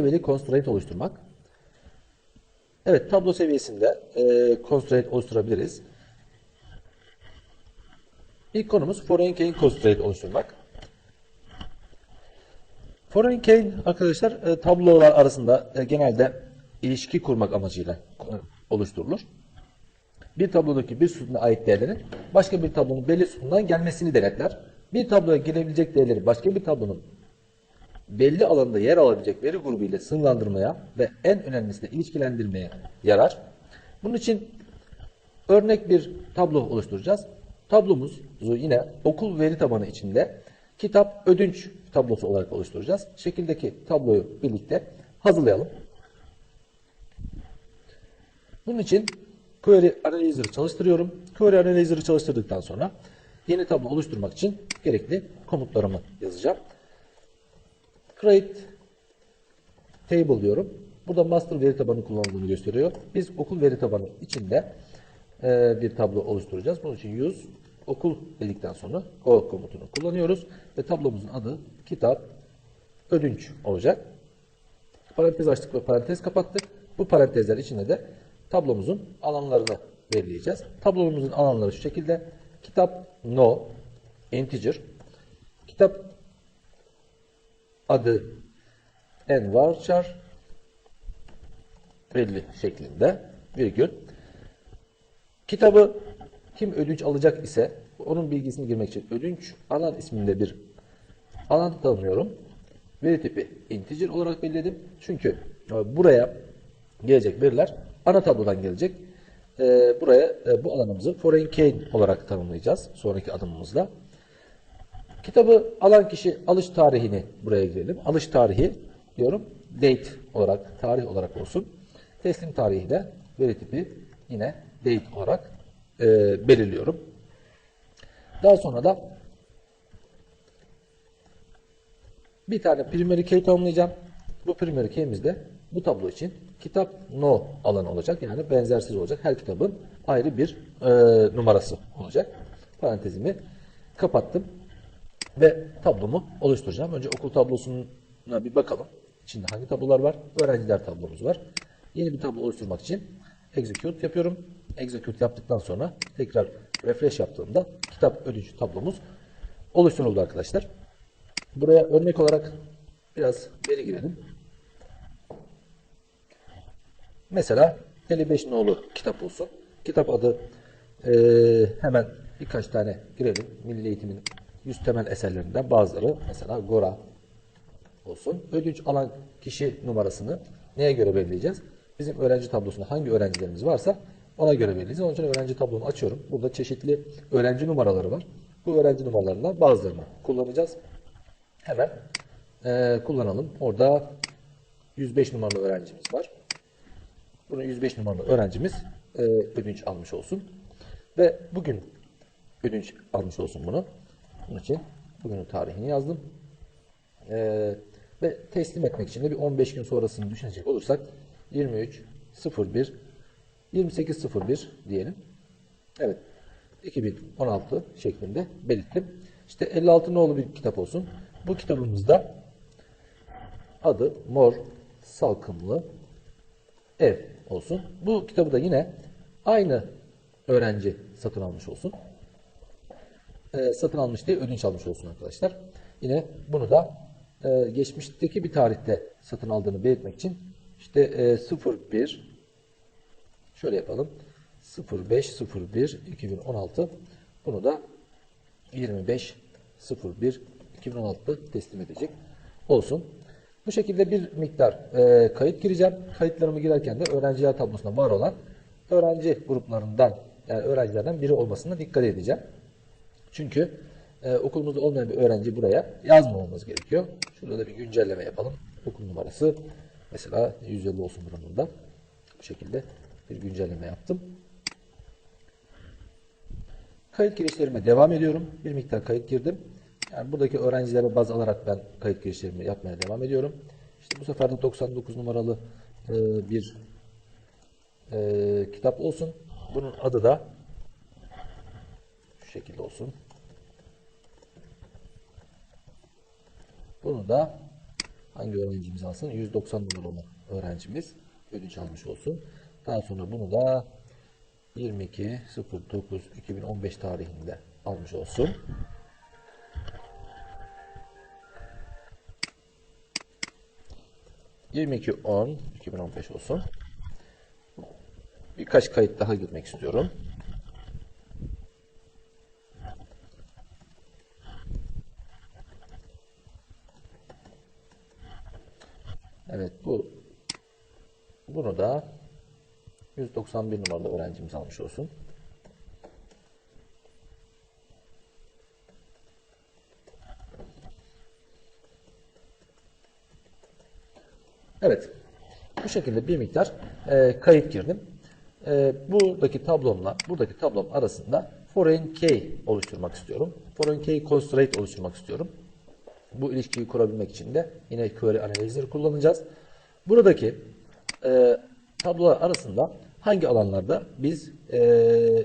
seviyeli constraint oluşturmak. Evet tablo seviyesinde e, constraint oluşturabiliriz. İlk konumuz foreign key'in constraint oluşturmak. Foreign key arkadaşlar e, tablolar arasında e, genelde ilişki kurmak amacıyla e, oluşturulur. Bir tablodaki bir sütuna ait değerlerin başka bir tablonun belli sütundan gelmesini denetler. Bir tabloya girebilecek değerleri başka bir tablonun belli alanda yer alabilecek veri grubu ile sınırlandırmaya ve en önemlisi de ilişkilendirmeye yarar. Bunun için örnek bir tablo oluşturacağız. Tablomuzu yine okul veri tabanı içinde kitap ödünç tablosu olarak oluşturacağız. Şekildeki tabloyu birlikte hazırlayalım. Bunun için Query Analyzer'ı çalıştırıyorum. Query Analyzer'ı çalıştırdıktan sonra yeni tablo oluşturmak için gerekli komutlarımı yazacağım. Create Table diyorum. Burada master veri tabanı kullanıldığını gösteriyor. Biz okul veri tabanı içinde e, bir tablo oluşturacağız. Bunun için use okul dedikten sonra o komutunu kullanıyoruz ve tablomuzun adı kitap ödünç olacak. Parantez açtık ve parantez kapattık. Bu parantezler içinde de tablomuzun alanlarını belirleyeceğiz. Tablomuzun alanları şu şekilde. Kitap no integer. Kitap adı en varchar belli şeklinde virgül. Kitabı kim ödünç alacak ise onun bilgisini girmek için ödünç alan isminde bir alan tanımlıyorum. Veri tipi integer olarak belirledim. Çünkü e, buraya gelecek veriler ana tablodan gelecek. E, buraya e, bu alanımızı foreign key olarak tanımlayacağız sonraki adımımızda. Kitabı alan kişi alış tarihini buraya girelim. Alış tarihi diyorum date olarak tarih olarak olsun. Teslim tarihi de veri tipi yine date olarak e, belirliyorum. Daha sonra da bir tane primary key tanımlayacağım. Bu primary key'imiz de bu tablo için kitap no alanı olacak. Yani benzersiz olacak. Her kitabın ayrı bir e, numarası olacak. Parantezimi kapattım. Ve tablomu oluşturacağım. Önce okul tablosuna bir bakalım. İçinde hangi tablolar var? Öğrenciler tablomuz var. Yeni bir tablo oluşturmak için execute yapıyorum. Execute yaptıktan sonra tekrar refresh yaptığımda kitap ödünç tablomuz oluşturuldu arkadaşlar. Buraya örnek olarak biraz veri girelim. Mesela 55 nolu kitap olsun. Kitap adı e, hemen birkaç tane girelim. Milli Eğitim'in 100 temel eserlerinden bazıları mesela Gora olsun. Ödünç alan kişi numarasını neye göre belirleyeceğiz? Bizim öğrenci tablosunda hangi öğrencilerimiz varsa ona göre belirleyeceğiz. Onun için öğrenci tablomu açıyorum. Burada çeşitli öğrenci numaraları var. Bu öğrenci numaralarından bazılarını kullanacağız. Hemen e, kullanalım. Orada 105 numaralı öğrencimiz var. Bunun 105 numaralı öğrencimiz e, ödünç almış olsun. Ve bugün ödünç almış olsun bunu. Bunun için bugünün tarihini yazdım. Ee, ve teslim etmek için de bir 15 gün sonrasını düşünecek olursak 23 01 28 01 diyelim. Evet. 2016 şeklinde belirttim. İşte 56 nolu bir kitap olsun. Bu kitabımızda adı Mor Salkımlı Ev olsun. Bu kitabı da yine aynı öğrenci satın almış olsun e, satın almış diye ödünç almış olsun arkadaşlar. Yine bunu da e, geçmişteki bir tarihte satın aldığını belirtmek için işte e, 01 şöyle yapalım 05 01 2016 bunu da 25 01 2016'da teslim edecek olsun. Bu şekilde bir miktar e, kayıt gireceğim. Kayıtlarımı girerken de öğrenciler tablosunda var olan öğrenci gruplarından yani öğrencilerden biri olmasına dikkat edeceğim. Çünkü e, okulumuzda olmayan bir öğrenci buraya yazmamamız gerekiyor. Şurada da bir güncelleme yapalım. Okul numarası mesela 150 olsun buranın da. Bu şekilde bir güncelleme yaptım. Kayıt girişlerime devam ediyorum. Bir miktar kayıt girdim. Yani buradaki öğrencilere baz alarak ben kayıt girişlerimi yapmaya devam ediyorum. İşte bu sefer de 99 numaralı e, bir e, kitap olsun. Bunun adı da şekilde olsun. Bunu da Hangi öğrencimiz alsın? 190 numaralı öğrencimiz ödünç almış olsun. Daha sonra bunu da 22.09.2015 tarihinde almış olsun. ...22.10 2015 olsun. Birkaç kayıt daha girmek istiyorum. Evet bu bunu da 191 numaralı öğrencimiz almış olsun. Evet. Bu şekilde bir miktar e, kayıt girdim. E, buradaki tablomla buradaki tablom arasında foreign key oluşturmak istiyorum. Foreign key constraint oluşturmak istiyorum. Bu ilişkiyi kurabilmek için de yine query analizleri kullanacağız. Buradaki e, tablolar arasında hangi alanlarda biz e,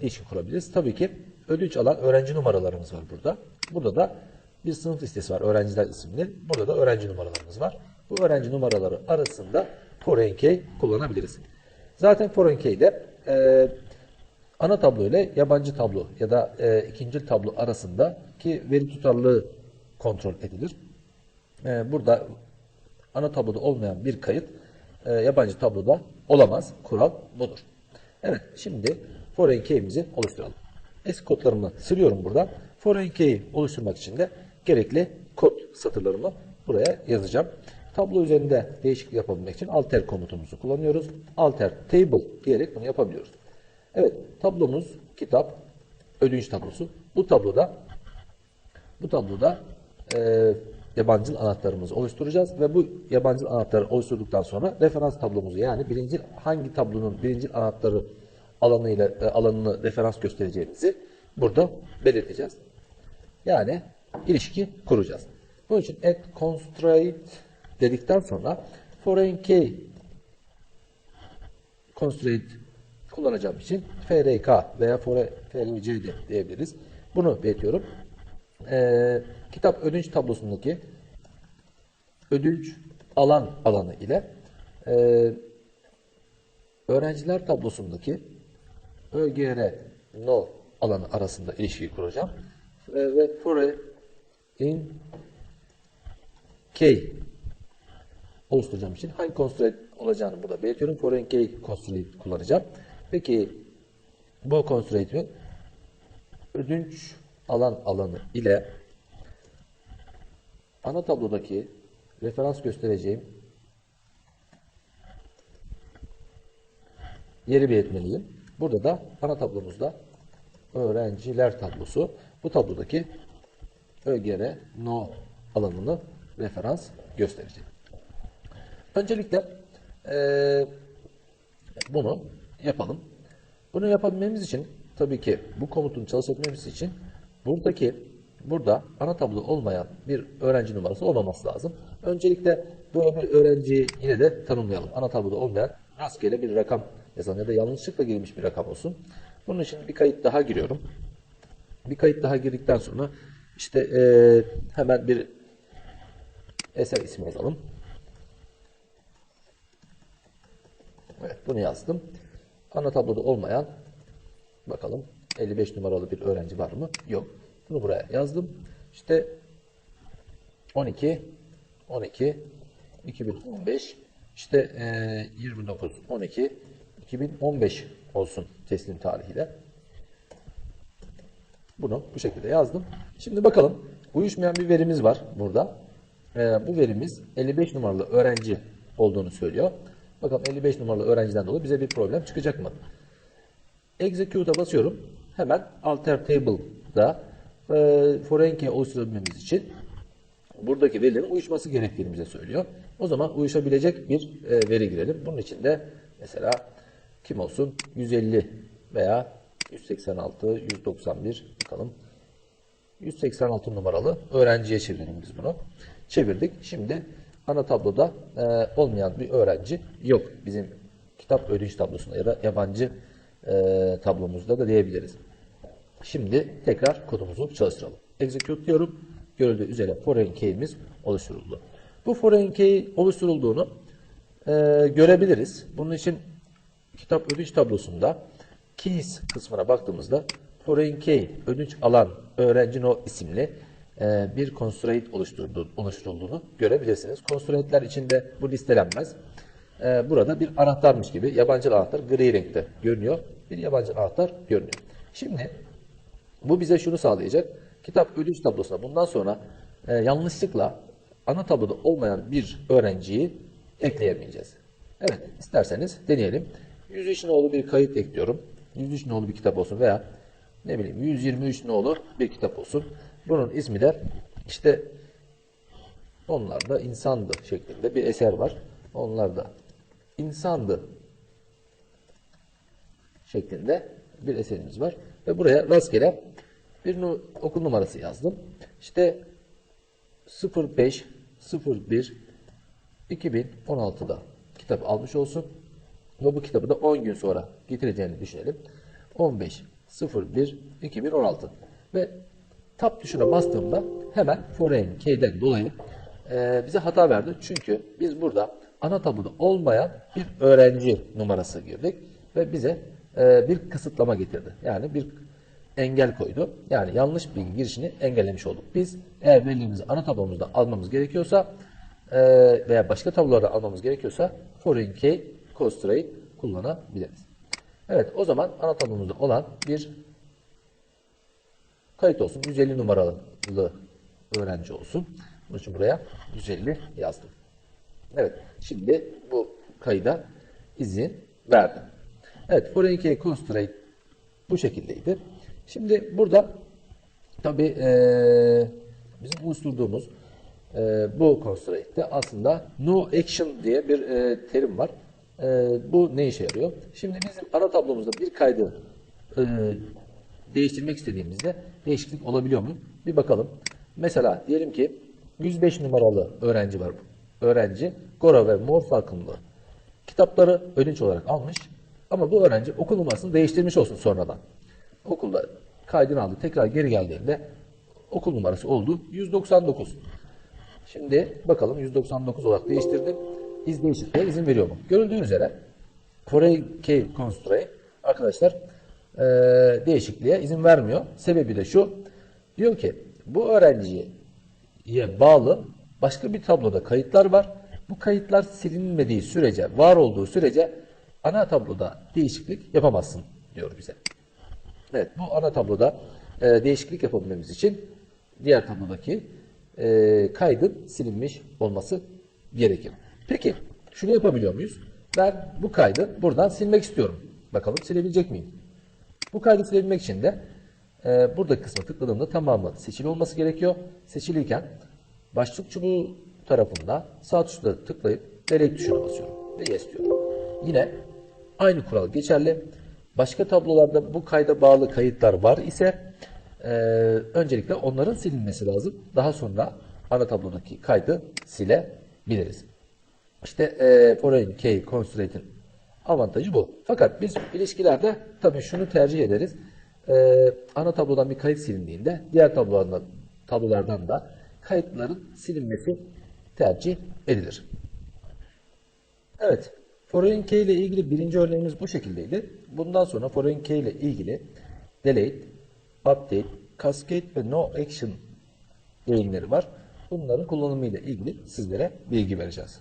ilişki kurabiliriz? Tabii ki ödünç alan öğrenci numaralarımız var burada. Burada da bir sınıf listesi var öğrenciler isimli. Burada da öğrenci numaralarımız var. Bu öğrenci numaraları arasında foreign key kullanabiliriz. Zaten foreign key'de e, ana tablo ile yabancı tablo ya da e, ikinci tablo arasındaki veri tutarlılığı kontrol edilir. E, burada ana tabloda olmayan bir kayıt e, yabancı tabloda olamaz. Kural budur. Evet şimdi foreign key'imizi oluşturalım. Eski kodlarımı siliyorum buradan. Foreign key'i oluşturmak için de gerekli kod satırlarımı buraya yazacağım. Tablo üzerinde değişiklik yapabilmek için alter komutumuzu kullanıyoruz. Alter table diyerek bunu yapabiliyoruz. Evet tablomuz kitap ödünç tablosu. Bu tabloda bu tabloda e, yabancı anahtarımızı oluşturacağız ve bu yabancı anahtarı oluşturduktan sonra referans tablomuzu yani birinci hangi tablonun birinci anahtarı alanıyla e, alanını referans göstereceğimizi burada belirteceğiz. Yani ilişki kuracağız. Bunun için add constraint dedikten sonra foreign key constraint kullanacağım için FRK veya FRCD diyebiliriz. Bunu belirtiyorum. Ee, kitap ödünç tablosundaki ödünç alan alanı ile e, öğrenciler tablosundaki ÖGR no alanı arasında ilişkiyi kuracağım. Ve, ve for in K oluşturacağım için hangi constraint olacağını burada belirtiyorum. For in K constraint kullanacağım. Peki bu constraint'in ödünç alan alanı ile ana tablodaki referans göstereceğim yeri belirtmeliyim. Burada da ana tablomuzda öğrenciler tablosu. Bu tablodaki ÖGR no alanını referans gösterecek. Öncelikle ee, bunu yapalım. Bunu yapabilmemiz için tabii ki bu komutun çalışabilmemiz için buradaki burada ana tablo olmayan bir öğrenci numarası olmaması lazım. Öncelikle bu bir öğrenciyi yine de tanımlayalım. Ana tabloda olmayan rastgele bir rakam yazalım ya da yanlışlıkla girmiş bir rakam olsun. Bunun için bir kayıt daha giriyorum. Bir kayıt daha girdikten sonra işte e, hemen bir eser ismi yazalım. Evet bunu yazdım. Ana tabloda olmayan bakalım 55 numaralı bir öğrenci var mı? Yok. Bunu buraya yazdım. İşte 12 12 2015 işte e, 29 12 2015 olsun teslim tarihiyle. Bunu bu şekilde yazdım. Şimdi bakalım uyuşmayan bir verimiz var burada. E, bu verimiz 55 numaralı öğrenci olduğunu söylüyor. Bakalım 55 numaralı öğrenciden dolayı bize bir problem çıkacak mı? Execute'a basıyorum. Hemen alter table'da e, foreign key oluşturabilmemiz için buradaki verilerin uyuşması gerektiğini bize söylüyor. O zaman uyuşabilecek bir e, veri girelim. Bunun için de mesela kim olsun? 150 veya 186, 191 bakalım. 186 numaralı öğrenciye çevirelim biz bunu. Çevirdik. Şimdi ana tabloda e, olmayan bir öğrenci yok. Bizim kitap ödünç tablosunda ya da yabancı e, tablomuzda da diyebiliriz. Şimdi tekrar kodumuzu çalıştıralım. Execute diyorum. Görüldüğü üzere foreign key'imiz oluşturuldu. Bu foreign key oluşturulduğunu e, görebiliriz. Bunun için kitap ödünç tablosunda keys kısmına baktığımızda foreign key ödünç alan öğrenci no isimli e, bir constraint oluşturulduğunu görebilirsiniz. Constraint'ler içinde bu listelenmez. E, burada bir anahtarmış gibi yabancı anahtar gri renkte görünüyor. Bir yabancı anahtar görünüyor. Şimdi bu bize şunu sağlayacak. Kitap ödünç tablosuna bundan sonra e, yanlışlıkla ana tabloda olmayan bir öğrenciyi ekleyemeyeceğiz. Evet, isterseniz deneyelim. 103 nolu bir kayıt ekliyorum. 103 nolu bir kitap olsun veya ne bileyim 123 nolu bir kitap olsun. Bunun ismi de işte onlar da insandı şeklinde bir eser var. Onlar da insandı şeklinde bir eserimiz var. Ve buraya rastgele bir nu- okul numarası yazdım. İşte 05 01 2016'da kitap almış olsun. Ve bu kitabı da 10 gün sonra getireceğini düşünelim. 15 01 2016 ve tab tuşuna bastığımda hemen foreign key'den dolayı e, bize hata verdi. Çünkü biz burada ana tabloda olmayan bir öğrenci numarası girdik ve bize e, bir kısıtlama getirdi. Yani bir engel koydu. Yani yanlış bilgi girişini engellemiş olduk. Biz eğer verilerimizi ana tablomuzda almamız gerekiyorsa e, veya başka tablolarda almamız gerekiyorsa foreign key constraint kullanabiliriz. Evet o zaman ana tablomuzda olan bir kayıt olsun. 150 numaralı öğrenci olsun. Bunun için buraya 150 yazdım. Evet şimdi bu kayıda izin verdim. Evet foreign key constraint bu şekildeydi. Şimdi burada tabi bizim oluşturduğumuz e, bu constraint'te aslında no action diye bir e, terim var. E, bu ne işe yarıyor? Şimdi bizim ana tablomuzda bir kaydı e, değiştirmek istediğimizde değişiklik olabiliyor mu? Bir bakalım. Mesela diyelim ki 105 numaralı öğrenci var. Öğrenci Gora ve Mor farkında kitapları ödünç olarak almış. Ama bu öğrenci okul numarasını değiştirmiş olsun sonradan. Okulda kaydını aldı. Tekrar geri geldiğinde okul numarası oldu 199. Şimdi bakalım 199 olarak değiştirdim. İz değişikliğe izin veriyor mu? Görüldüğü üzere Foreign Key Constraint arkadaşlar eee, değişikliğe izin vermiyor. Sebebi de şu. Diyor ki bu öğrenciye bağlı başka bir tabloda kayıtlar var. Bu kayıtlar silinmediği sürece, var olduğu sürece ana tabloda değişiklik yapamazsın diyor bize. Evet, bu ana tabloda e, değişiklik yapabilmemiz için diğer tablodaki e, kaydın silinmiş olması gerekir. Peki, şunu yapabiliyor muyuz? Ben bu kaydı buradan silmek istiyorum. Bakalım silebilecek miyim? Bu kaydı silebilmek için de e, buradaki kısma tıkladığımda tamamı seçili olması gerekiyor. Seçiliyken başlık çubuğu tarafında sağ tuşla tıklayıp delete tuşuna basıyorum ve yes diyorum. Yine aynı kural geçerli. Başka tablolarda bu kayda bağlı kayıtlar var ise e, öncelikle onların silinmesi lazım. Daha sonra ana tablodaki kaydı silebiliriz. İşte e, foreign key constraint'in avantajı bu. Fakat biz ilişkilerde tabii şunu tercih ederiz. E, ana tablodan bir kayıt silindiğinde diğer tablolardan, tablolardan da kayıtların silinmesi tercih edilir. Evet. Foreign key ile ilgili birinci örneğimiz bu şekildeydi. Bundan sonra foreign key ile ilgili delete, update, cascade ve no action eğilimleri var. Bunların kullanımı ile ilgili sizlere bilgi vereceğiz.